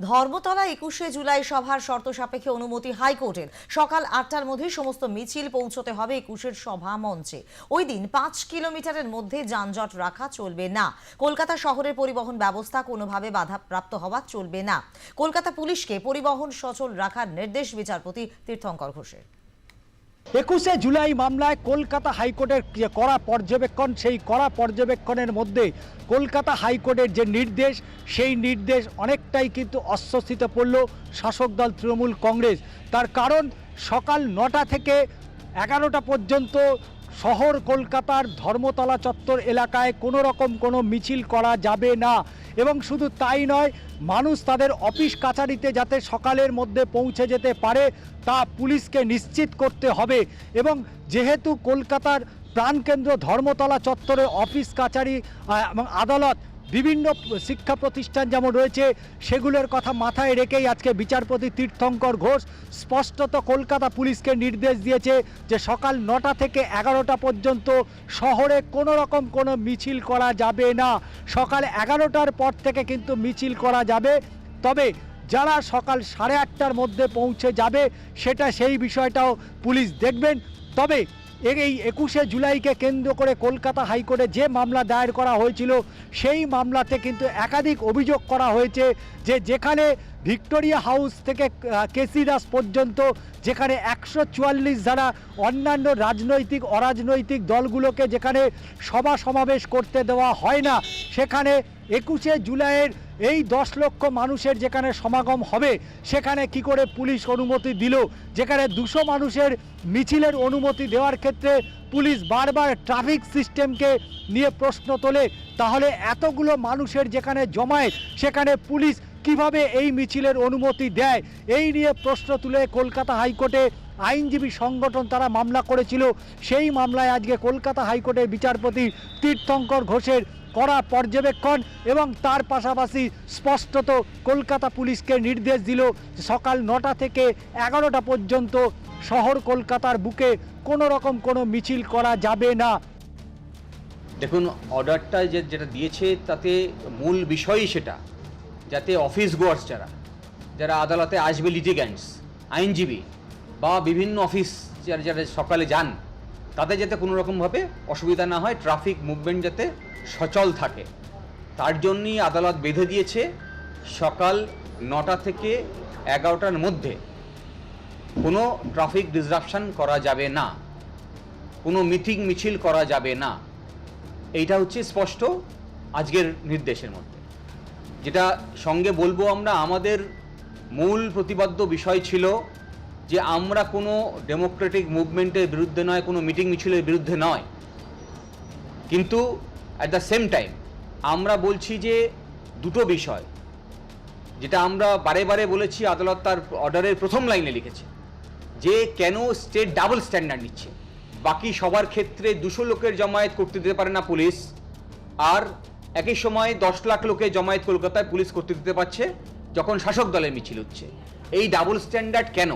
ধর্মতলা একুশে জুলাই সভার শর্ত সাপেক্ষে অনুমতি হাইকোর্টের। সকাল আটটার মধ্যে সমস্ত মিছিল পৌঁছতে হবে একুশের সভা মঞ্চে। ওই দিন পাঁচ কিলোমিটারের মধ্যে যানজট রাখা চলবে না। কলকাতা শহরের পরিবহন ব্যবস্থা কোনোভাবে বাধাপ্রাপ্ত হওয়া চলবে না। কলকাতা পুলিশকে পরিবহন সচল রাখার নির্দেশ বিচারপতি তীর্থঙ্কর ঘোষের। একুশে জুলাই মামলায় কলকাতা হাইকোর্টের যে কড়া পর্যবেক্ষণ, সেই করা পর্যবেক্ষণের মধ্যে কলকাতা হাইকোর্টের যে নির্দেশ, সেই নির্দেশ অনেকটাই কিন্তু অস্বস্তিত পড়ল শাসক দল তৃণমূল কংগ্রেস। তার কারণ সকাল নটা থেকে এগারোটা পর্যন্ত শহর কলকাতার ধর্মতলা চত্বর এলাকায় কোনো রকম কোনো মিছিল করা যাবে না। এবং শুধু তাই নয়, মানুষ তাদের অফিস কাছারিতে যাতে সকালের মধ্যে পৌঁছে যেতে পারে, তা পুলিশকে নিশ্চিত করতে হবে। এবং যেহেতু কলকাতার প্রাণকেন্দ্র ধর্মতলা চত্বরে অফিস কাছারি এবং আদালত বিভিন্ন শিক্ষা প্রতিষ্ঠান যেমন রয়েছে, সেগুলোর কথা মাথায় রেখেই আজকে বিচারপতি তীর্থঙ্কর ঘোষ স্পষ্টত কলকাতা পুলিশকে নির্দেশ দিয়েছে যে সকাল নটা থেকে এগারোটা পর্যন্ত শহরে কোনো রকম কোনো মিছিল করা যাবে না। সকাল এগারোটার পর থেকে কিন্তু মিছিল করা যাবে। তবে যারা সকাল সাড়ে আটটার মধ্যে পৌঁছে যাবে, সেটা সেই বিষয়টাও পুলিশ দেখবেন। তবে এই একুশে জুলাইকে কেন্দ্র করে কলকাতা হাইকোর্টে যে মামলা দায়ের করা হয়েছিল, সেই মামলাতে কিন্তু একাধিক অভিযোগ করা হয়েছে যে যেখানে ভিক্টোরিয়া হাউস থেকে কেসি দাস পর্যন্ত যেখানে একশো চুয়াল্লিশ ধারা অন্যান্য রাজনৈতিক, অরাজনৈতিক দলগুলোকে যেখানে সভা সমাবেশ করতে দেওয়া হয় না, সেখানে একুশে জুলাইয়ের এই দশ লক্ষ মানুষের যেখানে সমাগম হবে, সেখানে কি করে পুলিশ অনুমতি দিল? যেখানে দুশো মানুষের মিছিলের অনুমতি দেওয়ার ক্ষেত্রে পুলিশ বারবার ট্রাফিক সিস্টেমকে নিয়ে প্রশ্ন তোলে, তাহলে এতগুলো মানুষের যেখানে জমায়েত, সেখানে পুলিশ কীভাবে এই মিছিলের অনুমতি দেয়? এই নিয়ে প্রশ্ন তুলে কলকাতা হাইকোর্টে আইনজীবী সংগঠন তারা মামলা করেছিল। সেই মামলায় আজকে কলকাতা হাইকোর্টের বিচারপতি তীর্থঙ্কর ঘোষের কড়া পর্যবেক্ষণ এবং তার পাশাপাশি স্পষ্টত কলকাতা পুলিশকে নির্দেশ দিল সকাল নটা থেকে এগারোটা পর্যন্ত শহর কলকাতার বুকে কোনো রকম কোনো মিছিল করা যাবে না। দেখুন, অর্ডারটা যে যেটা দিয়েছে তাতে মূল বিষয়ই সেটা, যাতে অফিস গোয়ার্স যারা যারা আদালতে আসবে লিটিগ্যান্টস আইনজীবী বা বিভিন্ন অফিস যারা যারা সকালে যান তাদের যাতে কোনো রকমভাবে অসুবিধা না হয় ট্রাফিক মুভমেন্ট যাতে সচল থাকে। তার জন্যই আদালত বেঁধে দিয়েছে সকাল নটা থেকে এগারোটার মধ্যে কোনো ট্রাফিক ডিসরাপশন করা যাবে না, কোনো মিটিং মিছিল করা যাবে না। এইটা হচ্ছে স্পষ্ট আজকের নির্দেশের মধ্যে। যেটা সঙ্গে বলব আমরা, আমাদের মূল প্রতিবাদ্য বিষয় ছিল যে আমরা কোনো ডেমোক্রেটিক মুভমেন্টের বিরুদ্ধে নয়, কোনো মিটিং মিছিলের বিরুদ্ধে নয়। কিন্তু অ্যাট দ্য সেম টাইম আমরা বলছি যে দুটো বিষয়, যেটা আমরা বারে বারে বলেছি, আদালত তার অর্ডারের প্রথম লাইনে লিখেছে, যে কেন স্টেট ডাবল স্ট্যান্ডার্ড নিচ্ছে। বাকি সবার ক্ষেত্রে দুশো লোকের জমায়েত করতে দিতে পারে না পুলিশ, আর একই সময় দশ লাখ লোকের জমায়েত কলকাতায় পুলিশ করতে দিতে পারছে, যখন শাসক দলের মিছিল হচ্ছে। এই ডাবল স্ট্যান্ডার্ড কেন?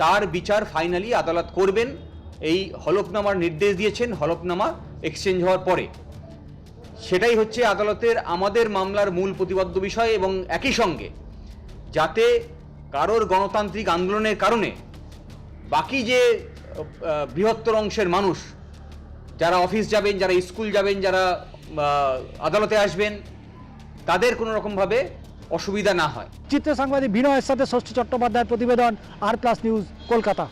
তার বিচার ফাইনালি আদালত করবেন। এই হলফনামার নির্দেশ দিয়েছেন, হলফনামা এক্সচেঞ্জ হওয়ার পরে। সেটাই হচ্ছে আদালতের আমাদের মামলার মূল প্রতিবাদ্য বিষয় এবং একই সঙ্গে যাতে কারোর গণতান্ত্রিক আন্দোলনের কারণে বাকি যে বৃহত্তর অংশের মানুষ, যারা অফিস যাবেন, যারা স্কুল যাবেন, যারা আদালতে আসবেন, তাদের কোনো রকমভাবে অসুবিধা না হয়। চিত্র সাংবাদিক বিনয়ের সাথে ষষ্ঠী চট্টোপাধ্যায়ের প্রতিবেদন আর প্লাস নিউজ কলকাতা।